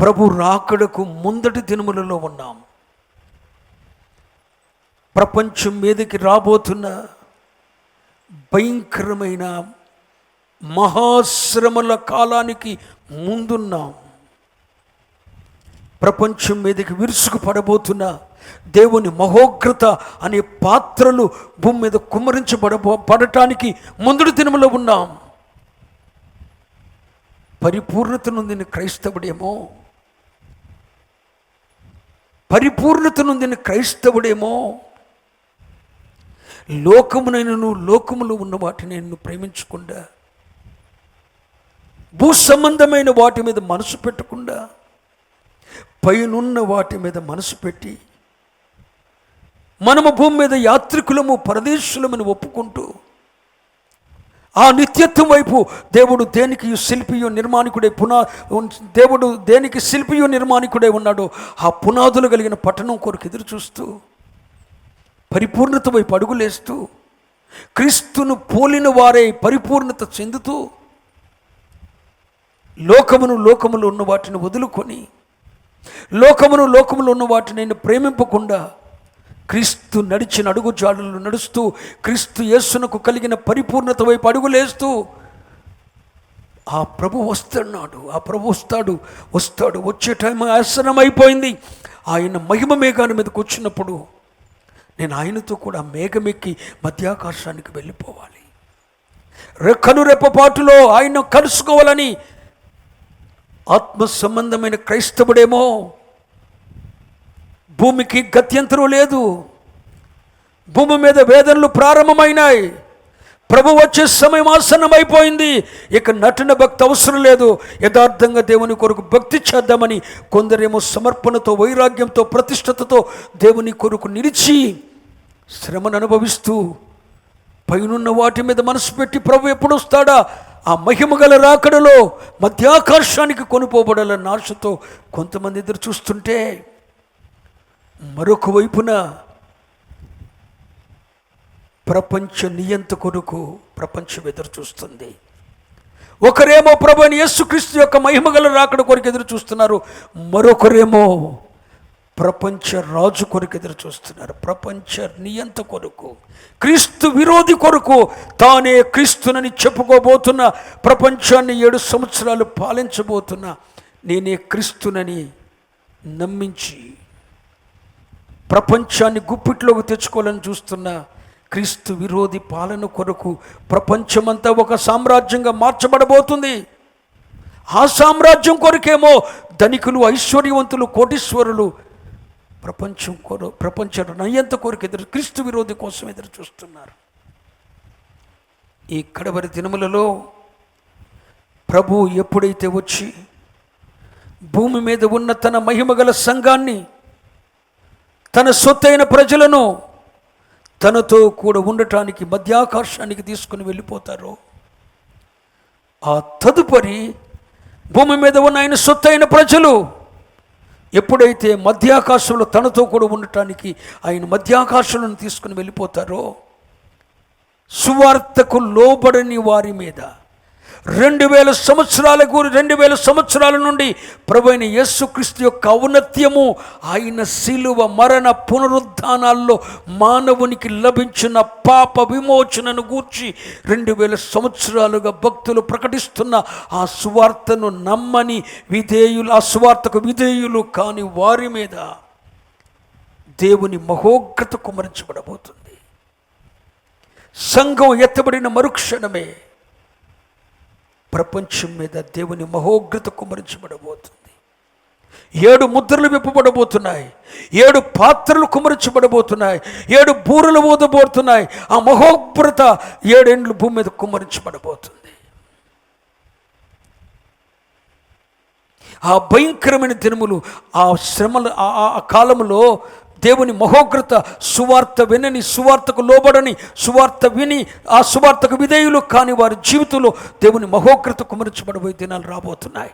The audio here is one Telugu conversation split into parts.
ప్రభు రాకడకు ముందటి దినములలో ఉన్నాం. ప్రపంచం మీదకి రాబోతున్న భయంకరమైన మహాశ్రమల కాలానికి ముందున్నాం. ప్రపంచం మీదకి విరుసుకు పడబోతున్న దేవుని మహోగ్రత అనే పాత్రలు భూమి మీద కుమ్మరించబడబో పడటానికి ముందుడు దినములో ఉన్నాం. పరిపూర్ణత నొందిన క్రైస్తవుడేమో పరిపూర్ణత నొందిన క్రైస్తవుడేమో లోకమునైనను లోకములో ఉన్న వాటిని నేను ప్రేమించకుండా భూ సంబంధమైన వాటి మీద మనసు పెట్టకుండా పైనున్న వాటి మీద మనసు పెట్టి మనము భూమి మీద యాత్రికులము పరదేశులమని ఒప్పుకుంటూ ఆ నిత్యత్వం వైపు దేవుడు దేనికి శిల్పియు నిర్మాణికుడే పునా దేవుడు దేనికి శిల్పియు నిర్మాణికుడే ఉన్నాడో ఆ పునాదులు కలిగిన పట్టణం కొరకు ఎదురు చూస్తూ పరిపూర్ణత వైపు అడుగులేస్తూ క్రీస్తును పోలిన వారే పరిపూర్ణత చెందుతూ లోకమును లోకములు ఉన్న వాటిని వదులుకొని లోకమును లోకములు ఉన్న వాటిని నేను ప్రేమింపకుండా క్రీస్తు నడిచిన అడుగు జాడులు నడుస్తూ క్రీస్తు యేసునకు కలిగిన పరిపూర్ణత వైపు అడుగులేస్తూ ఆ ప్రభు వస్తున్నాడు ఆ ప్రభు వస్తాడు వస్తాడు. వచ్చే టైం ఆసనం అయిపోయింది ఆయన మహిమ మేఘాన్ని మీదకి వచ్చినప్పుడు నేను ఆయనతో కూడా మేఘమెక్కి మధ్యాకాశానికి వెళ్ళిపోవాలి. రెక్కను రెప్పపాటులో ఆయన కలుసుకోవాలని ఆత్మ సంబంధమైన క్రైస్తవుడేమో భూమికి గత్యంతరం లేదు. భూమి మీద వేదనలు ప్రారంభమైనాయి. ప్రభు వచ్చే సమయం ఆసన్నమైపోయింది. ఇక నటన భక్తి అవసరం లేదు. యథార్థంగా దేవుని కొరకు భక్తి చేద్దామని కొందరేమో సమర్పణతో వైరాగ్యంతో ప్రతిష్టతతో దేవుని కొరకు నిలిచి శ్రమను అనుభవిస్తూ పైనున్న వాటి మీద మనసు పెట్టి ప్రభు ఎప్పుడు వస్తాడా? ఆ మహిమ గల రాకడలో మధ్యాకాశానికి కొనుపోబడాలన్న ఆశతో కొంతమంది ఎదురు చూస్తుంటే మరొక వైపున ప్రపంచ నియంత కొరకు ప్రపంచం ఎదురు చూస్తుంది. ఒకరేమో ప్రభుని యేసుక్రీస్తు యొక్క మహిమగల రాకడ కొరకు ఎదురు చూస్తున్నారు. మరొకరేమో ప్రపంచ రాజు కొరకు ఎదురు చూస్తున్నారు. ప్రపంచ నియంత కొరకు క్రీస్తు విరోధి కొరకు తానే క్రీస్తునని చెప్పుకోబోతున్న ప్రపంచాన్ని ఏడు సంవత్సరాలు పాలించబోతున్న నేనే క్రీస్తునని నమ్మించి ప్రపంచాన్ని గుప్పిట్లోకి తెచ్చుకోవాలని చూస్తున్న క్రీస్తు విరోధి పాలన కొరకు ప్రపంచమంతా ఒక సామ్రాజ్యంగా మార్చబడబోతుంది. ఆ సామ్రాజ్యం కొరకేమో ధనికులు ఐశ్వర్యవంతులు కోటీశ్వరులు ప్రపంచం కొర ప్రపంచ నయ్యంత కొరకు ఎదురు క్రీస్తు విరోధి కోసం ఎదురు చూస్తున్నారు. ఈ కడవరి దినములలో ప్రభు ఎప్పుడైతే వచ్చి భూమి మీద ఉన్న తన మహిమగల సంఘాన్ని తన సొత్తైన ప్రజలను తనతో కూడా ఉండటానికి మధ్యాకర్షానికి తీసుకుని వెళ్ళిపోతారో. ఆ తదుపరి భూమి మీద ఉన్న ఆయన సొత్తైన ప్రజలు ఎప్పుడైతే మధ్యాకాశంలో తనతో కూడా ఉండటానికి ఆయన మధ్యాకాశంలో తీసుకుని వెళ్ళిపోతారో సువార్తకు లోబడని వారి మీద రెండు వేల సంవత్సరాలకు రెండు వేల సంవత్సరాల నుండి ప్రభైన యేసుక్రీస్తు యొక్క ఔన్నత్యము ఆయన శిలువ మరణ పునరుద్ధానాల్లో మానవునికి లభించిన పాప విమోచనను గూర్చి రెండు వేల సంవత్సరాలుగా భక్తులు ప్రకటిస్తున్న ఆ సువార్తను నమ్మని విధేయులు ఆ సువార్తకు విధేయులు కాని వారి మీద దేవుని మహోగ్రత కుమరించబడబోతుంది. సంఘం ఎత్తబడిన మరుక్షణమే ప్రపంచం మీద దేవుని మహోగ్రత కుమరించబడబోతుంది. ఏడు ముద్రలు విప్పబడబోతున్నాయి. ఏడు పాత్రలు కుమరించబడబోతున్నాయి. ఏడు బూరలు ఊదబోతున్నాయి. ఆ మహోగ్రత ఏడేండ్లు భూమి మీద కుమరించబడబోతుంది. ఆ భయంకరమైన దినములు ఆ శ్రమలు ఆ ఆ- దేవుని మహోగ్రత సువార్త వినని సువార్తకు లోబడని సువార్త విని ఆ సువార్తకు విధేయులు కాని వారి జీవితంలో దేవుని మహోగ్రత కుమరించబడబోయే దినాలు రాబోతున్నాయి.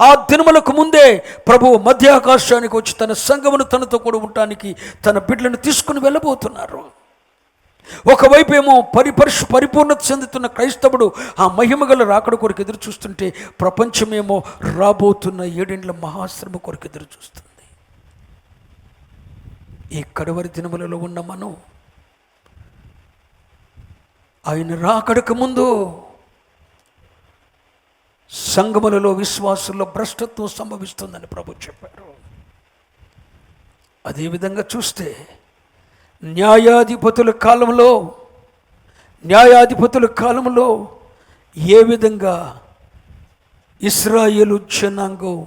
ఆ దినములకు ముందే ప్రభువు మధ్యాకాశానికి వచ్చి తన సంఘమును తనతో కూడా ఉండటానికి తన బిడ్డలను తీసుకుని వెళ్ళబోతున్నారు. ఒకవైపు ఏమో పరిపరిశు పరిపూర్ణత చెందుతున్న క్రైస్తవుడు ఆ మహిమగల రాకడ కొరకు ఎదురు చూస్తుంటే ప్రపంచమేమో రాబోతున్న ఏడేండ్ల మహాశ్రమ కొరకు ఎదురు చూస్తుంది ఈ కడవరి దినములలో ఉన్న మనం ఆయన రాకడకు ముందు సంగములలో విశ్వాసుల్లో భ్రష్టత్వం సంభవిస్తుందని ప్రభు చెప్పారు. అదేవిధంగా చూస్తే న్యాయాధిపతుల కాలంలో న్యాయాధిపతుల కాలంలో ఏ విధంగా ఇస్రాయేలు జనాంగం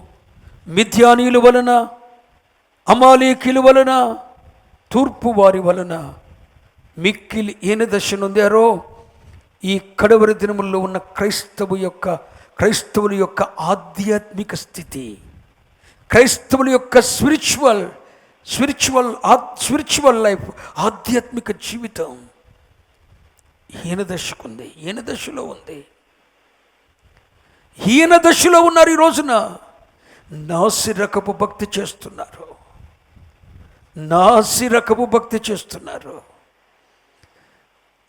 మిథ్యానీయుల వలన అమాలేకీల వలన తూర్పు వారి వలన మిక్కిలి ఏన దశనుందారో ఈ కడవరి దినముల్లో ఉన్న క్రైస్తవు యొక్క క్రైస్తవుల యొక్క ఆధ్యాత్మిక స్థితి క్రైస్తవుల యొక్క స్పిరిచువల్ స్పిరిచువల్ స్పిరిచువల్ లైఫ్ ఆధ్యాత్మిక జీవితం హీన దశకుంది హీన దశలో ఉంది. హీన దశలో ఉన్నారు ఈ రోజున. నాసిరకపు భక్తి చేస్తున్నారు. నాసి రకపు భక్తి చేస్తున్నారు.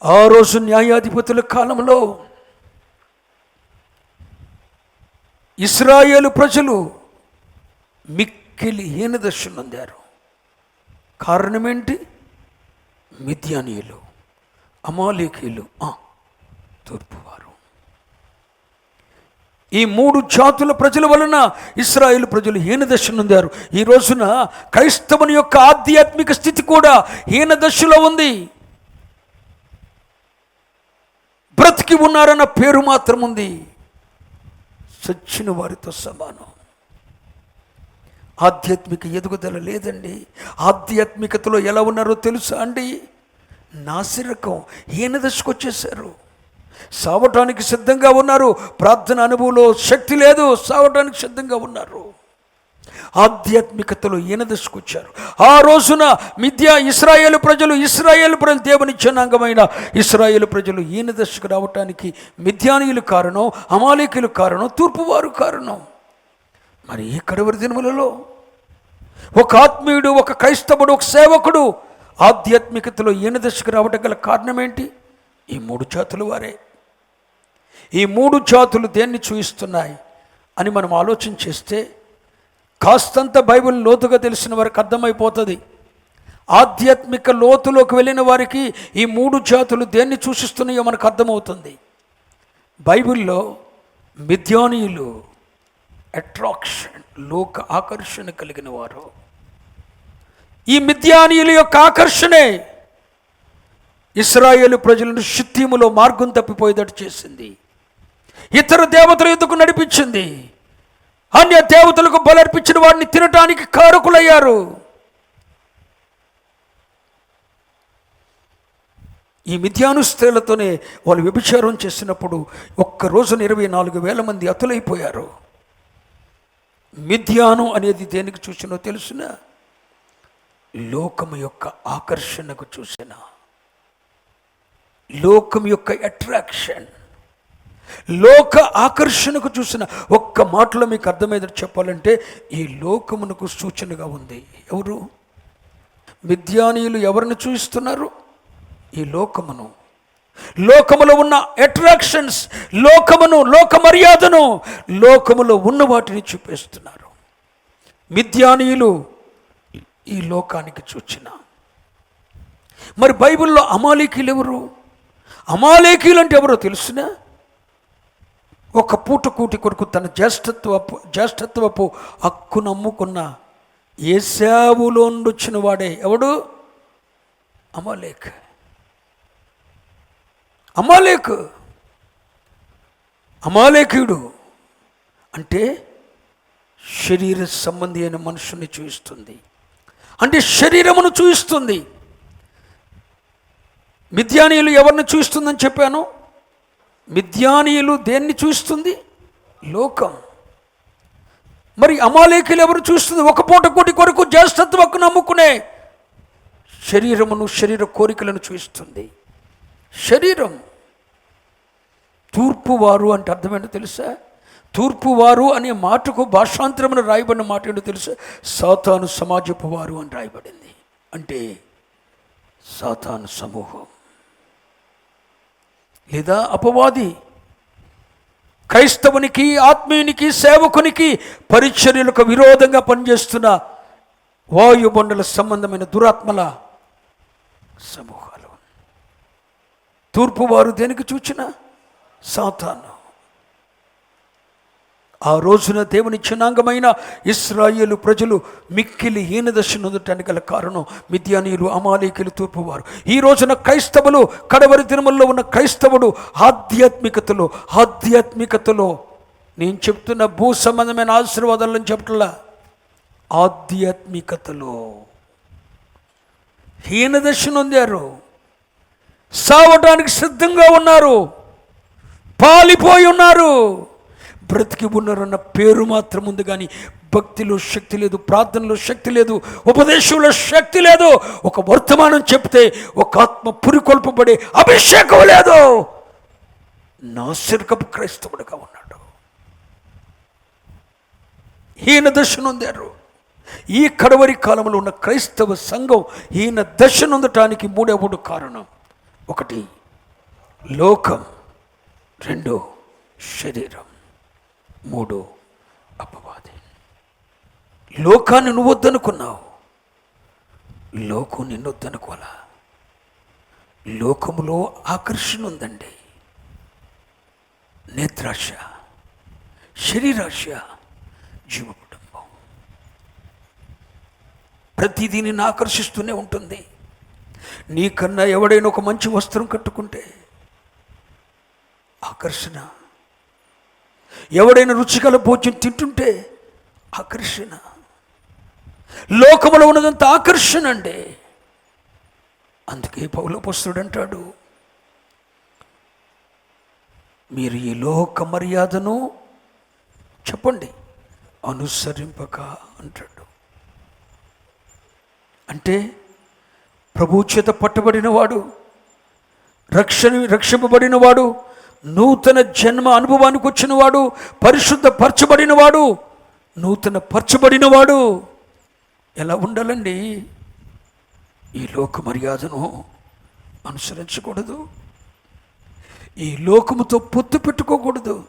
ఆ రోజు న్యాయాధిపతుల కాలంలో ఇస్రాయేలు ప్రజలు మిక్కిలి హీనదశ కారణం కారణమేంటి మిథ్యానీయులు అమాలేకీయులు తూర్పువారు. ఈ మూడు జాతుల ప్రజల వలన ఇస్రాయేల్ ప్రజలు హీనదశ నొందారు. ఈ రోజున క్రైస్తవుని యొక్క ఆధ్యాత్మిక స్థితి కూడా హీనదశలో ఉంది. బ్రతికి ఉన్నారన్న పేరు మాత్రం ఉంది. చచ్చిన వారితో సమానం. ఆధ్యాత్మిక ఎదుగుదల లేదండి. ఆధ్యాత్మికతలో ఎలా ఉన్నారో తెలుసా అండి? నాసిరకం హీన దశకు వచ్చేసారు సావటానికి సిద్ధంగా ఉన్నారు. ప్రార్థన అనుభవంలో శక్తి లేదు. సావటానికి సిద్ధంగా ఉన్నారు. ఆధ్యాత్మికతలో ఈయన దశకు వచ్చారు ఆ రోజున మిథ్యా ఇస్రాయేలు ప్రజలు ఇస్రాయేలు ప్రజలు దేవుని జనాంగమైన ఇస్రాయేలు ప్రజలు ఈయన దశకు రావటానికి మిథ్యానీయులు కారణం అమాలికులు కారణం తూర్పువారు కారణం. మరి ఈ కడవరి దినములలో ఒక ఆత్మీయుడు ఒక క్రైస్తవుడు ఒక సేవకుడు ఆధ్యాత్మికతలో ఈయన దశకు రావటం గల కారణం ఏంటి? ఈ మూడు జాతులు వారే. ఈ మూడు జాతులు దేన్ని చూయిస్తున్నాయి అని మనం ఆలోచన చేస్తే కాస్తంత బైబిల్ లోతుగా తెలిసిన వారికి అర్థమైపోతుంది. ఆధ్యాత్మిక లోతులోకి వెళ్ళిన వారికి ఈ మూడు జాతులు దేన్ని సూచిస్తున్నాయో మనకు అర్థమవుతుంది. బైబిల్లో మిథ్యానీయులు అట్రాక్షన్ లోక ఆకర్షణ కలిగిన వారు. ఈ మిథ్యానీయుల యొక్క ఆకర్షణే ఇస్రాయేల్ ప్రజలను షిత్తీములో మార్గం తప్పిపోయేటట్టు చేసింది. ఇతర దేవతల ఎందుకు నడిపించింది. అన్య దేవతలకు బలర్పించిన వాడిని తినటానికి కారకులయ్యారు. ఈ మిథ్యాను స్త్రీలతోనే వాళ్ళు వ్యభిచారం చేసినప్పుడు ఒక్కరోజున ఇరవై నాలుగు వేల మంది అతులైపోయారు. మిథ్యాను అనేది దేనికి చూసినో తెలుసిన? లోకం యొక్క ఆకర్షణకు చూసిన. లోకం యొక్క అట్రాక్షన్ లోక ఆకర్షణకు చూసిన ఒక్క మాటలో మీకు అర్థమయ్యేది చెప్పాలంటే ఈ లోకమునకు సూచనగా ఉంది. ఎవరు? విద్యానీయులు ఎవరిని చూపిస్తున్నారు ఈ లోకమును. లోకములో ఉన్న అట్రాక్షన్స్ లోకమును లోక మర్యాదను లోకములో ఉన్న వాటిని చూపిస్తున్నారు. మిథ్యానీయులు ఈ లోకానికి చూచిన మరి బైబిల్లో అమాలేకీలు ఎవరు? అమాలేకీలు అంటే ఎవరో తెలుసునా? ఒక పూట కూటి కొడుకు తన జ్యేష్ఠత్వపు జ్యేష్ఠత్వపు హక్కు నమ్ముకున్న ఏసావులో వచ్చిన వాడే ఎవడు? అమలేక్. అమాలేక్. అమాలేకుడు అంటే శరీర సంబంధి అయిన మనుషుని చూయిస్తుంది. అంటే శరీరమును చూయిస్తుంది. మిథ్యానీయులు ఎవరిని చూస్తుందని చెప్పాను? మిథ్యానీయులు దేన్ని చూస్తుంది? లోకం. మరి అమాలేకులు ఎవరు చూస్తుంది? ఒక పూట కోటి కొరకు జ్యేష్ఠత్వకు నమ్ముకునే శరీరమును శరీర కోరికలను చూస్తుంది. శరీరం. తూర్పువారు అంటే అర్థమేంటో తెలుసా? తూర్పువారు అనే మాటకు భాషాంతరమున రాయబడిన మాట ఏంటో తెలుసా? సాతాను సమాజపు వారు అని రాయబడింది. అంటే సాతాను సమూహం. లేదా అపవాది? క్రైస్తవునికి ఆత్మీయునికి సేవకునికి పరిచర్యలకు విరోధంగా పనిచేస్తున్న వాయుబండల సంబంధమైన దురాత్మల సమూహాలు. తూర్పు వారు దేనికి చూచిన సాతాను. ఆ రోజున దేవుని చిన్నాంగమైన ఇస్రాయేలు ప్రజలు మిక్కిలి హీనదశ నొందటానికి గల కారణం మిథ్యానీయులు అమాలేకులు తూర్పువారు. ఈ రోజున క్రైస్తవులు కడవరి తిరుమలలో ఉన్న క్రైస్తవుడు ఆధ్యాత్మికతలో ఆధ్యాత్మికతలో నేను చెప్తున్న భూ సంబంధమైన ఆశీర్వాదాలను చెప్పట్లా? ఆధ్యాత్మికతలో. హీనదశ నొందారు. సావటానికి సిద్ధంగా ఉన్నారు. పాలిపోయి ఉన్నారు. బ్రతికి ఉన్నారన్న పేరు మాత్రం ఉంది కానీ భక్తిలో శక్తి లేదు ప్రార్థనలో శక్తి లేదు ఉపదేశంలో శక్తి లేదు. ఒక వర్తమానం చెప్తే ఒక ఆత్మ పురికొల్పబడే అభిషేకం లేదు. నాసిరకపు క్రైస్తవుడిగా ఉన్నాడు. హీన దశ నొందారు. ఈ కడవరి కాలంలో ఉన్న క్రైస్తవ సంఘం హీన దశ నొందటానికి మూడే మూడు కారణం. ఒకటి లోకం. రెండు శరీరం. మూడో అపవాది. లోకాన్ని నువ్వు వద్దనుకున్నావు లోకం నిన్ను వద్దనుకోలా లోకములో ఆకర్షణ ఉందండి నేత్రాశ శరీరాశ జీవ కుటుంబం ప్రతిదీ నిన్ను ఆకర్షిస్తూనే ఉంటుంది. నీకన్నా ఎవడైనా ఒక మంచి వస్త్రం కట్టుకుంటే ఆకర్షణ ఎవడైనా రుచిగల భోజనం తింటుంటే ఆకర్షణ. లోకంలో ఉన్నదంతా ఆకర్షణ అండి. అందుకే పౌలపుస్తుడు అంటాడు మీరు ఈ లోక మర్యాదను చెప్పండి అనుసరింపక అంటాడు. అంటే ప్రభు చేత పట్టబడినవాడు రక్షణ రక్షింపబడినవాడు వాడు నూతన జన్మ అనుభవానికి వచ్చినవాడు పరిశుద్ధ పరచబడినవాడు నూతన పరచబడినవాడు. ఎలా ఉండాలండి? ఈ లోక మర్యాదను అనుసరించకూడదు. ఈ లోకముతో పొత్తు పెట్టుకోకూడదు.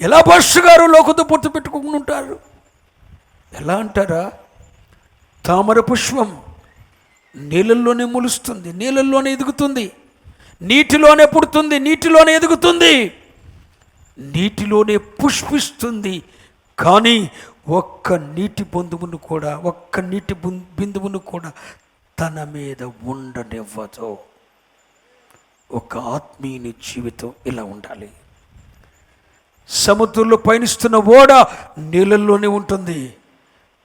ఎలా భాష గారు లోకంతో పొత్తు పెట్టుకోకుండా ఉంటారు? ఎలా అంటారా? తామర పుష్పం నీళ్ళల్లోనే ములుస్తుంది నీళ్ళల్లోనే ఎదుగుతుంది. నీటిలోనే పుడుతుంది నీటిలోనే ఎదుగుతుంది. నీటిలోనే పుష్పిస్తుంది. కానీ ఒక్క నీటి బొందువును కూడా ఒక్క నీటి బిందువును కూడా తన మీద ఉండనివ్వదు. ఒక ఆత్మీయుని జీవితం ఇలా ఉండాలి. సముద్రంలో పయనిస్తున్న ఓడ నీళ్ళల్లోనే ఉంటుంది.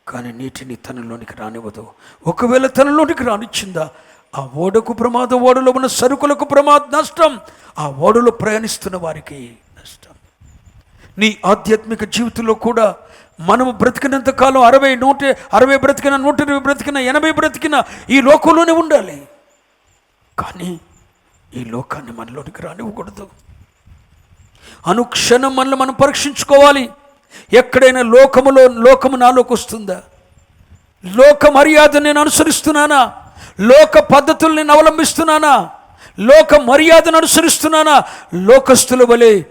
కానీ నీటిని తనలోనికి రానివ్వదు. ఒకవేళ తనలోనికి రానిచ్చిందా ఆ ఓడకు ప్రమాదం ఓడలో ఉన్న సరుకులకు ప్రమాద నష్టం. ఆ ఓడలో ప్రయాణిస్తున్న వారికి నష్టం. నీ ఆధ్యాత్మిక జీవితంలో కూడా మనము బ్రతికినంత కాలం అరవై నూట అరవై బ్రతికిన నూట ఇరవై బ్రతికిన ఎనభై బ్రతికిన ఈ లోకంలోనే ఉండాలి. కానీ ఈ లోకాన్ని మనలోనికి రానివ్వకూడదు. అనుక్షణం మనల్ని మనం పరీక్షించుకోవాలి. ఎక్కడైనా లోకములో లోకము నాలోకి వస్తుందా? లోక మర్యాద నేను అనుసరిస్తున్నానా? లోక పద్ధతుల్ని అవలంబిస్తున్నానా? లోక మర్యాదను అనుసరిస్తున్నానా? లోకస్తుల వలె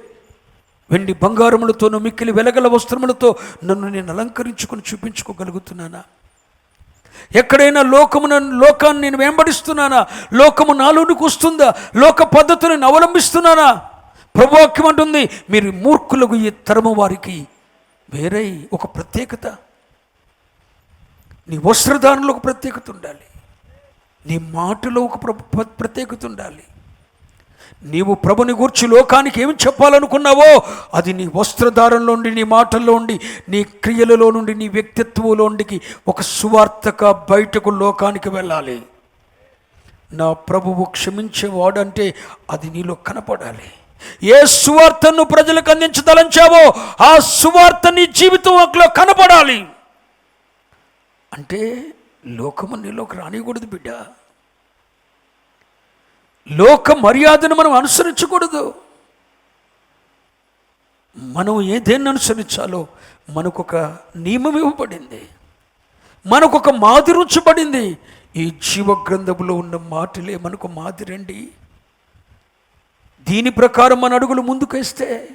వెండి బంగారములతోనూ మిక్కిలి వెలగల వస్త్రములతో నన్ను నేను అలంకరించుకొని చూపించుకోగలుగుతున్నానా? ఎక్కడైనా లోకమున లోకాన్ని నేను వెంబడిస్తున్నానా? లోకము నాలోనికి వస్తుందా? లోక పద్ధతులను అవలంబిస్తున్నానా? ప్రభువాక్యం అంటుంది మీరు మూర్ఖులకు ఈ తరము వారికి వేరే ఒక ప్రత్యేకత. నీ వస్త్రధారణలో ఒక ప్రత్యేకత ఉండాలి. నీ మాటలో ఒక ప్రత్యేకత ఉండాలి. నీవు ప్రభుని గూర్చి లోకానికి ఏమి చెప్పాలనుకున్నావో అది నీ వస్త్రధారంలో నుండి నీ మాటల్లో ఉండి నీ క్రియలలో నుండి నీ వ్యక్తిత్వంలో ఉండికి ఒక సువార్తగా బయటకు లోకానికి వెళ్ళాలి. నా ప్రభువు క్షమించేవాడంటే అది నీలో కనపడాలి. ఏ సువార్తను ప్రజలకు అందించదలంచావో ఆ సువార్త నీ జీవితం జీవితంలో కనపడాలి. అంటే లోకము నీలోకి రానియకూడదు బిడ్డ. లోక మర్యాదను మనం అనుసరించకూడదు. మనం ఏ దేన్ని అనుసరించాలో మనకొక నియమం ఇవ్వబడింది. మనకొక మాదిరి ఉంచబడింది ఈ జీవగ్రంథములో ఉన్న మాటలే మనకు మాదిరండి. దీని ప్రకారం మన అడుగులు ముందుకేస్తే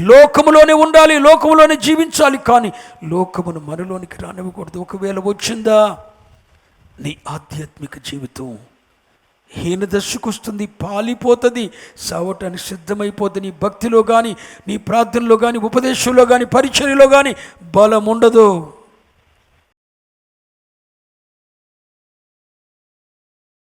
లోకములోనే ఉండాలి లోకములోనే జీవించాలి కానీ లోకమును మనలోనికి రానివ్వకూడదు. ఒకవేళ వచ్చిందా? నీ ఆధ్యాత్మిక జీవితం హీన దశకు వస్తుంది పాలిపోతుంది సావటానికి సిద్ధమైపోతుంది నీ భక్తిలో కానీ నీ ప్రార్థనలో కానీ ఉపదేశంలో కానీ పరిచర్యలో కానీ బలం ఉండదు.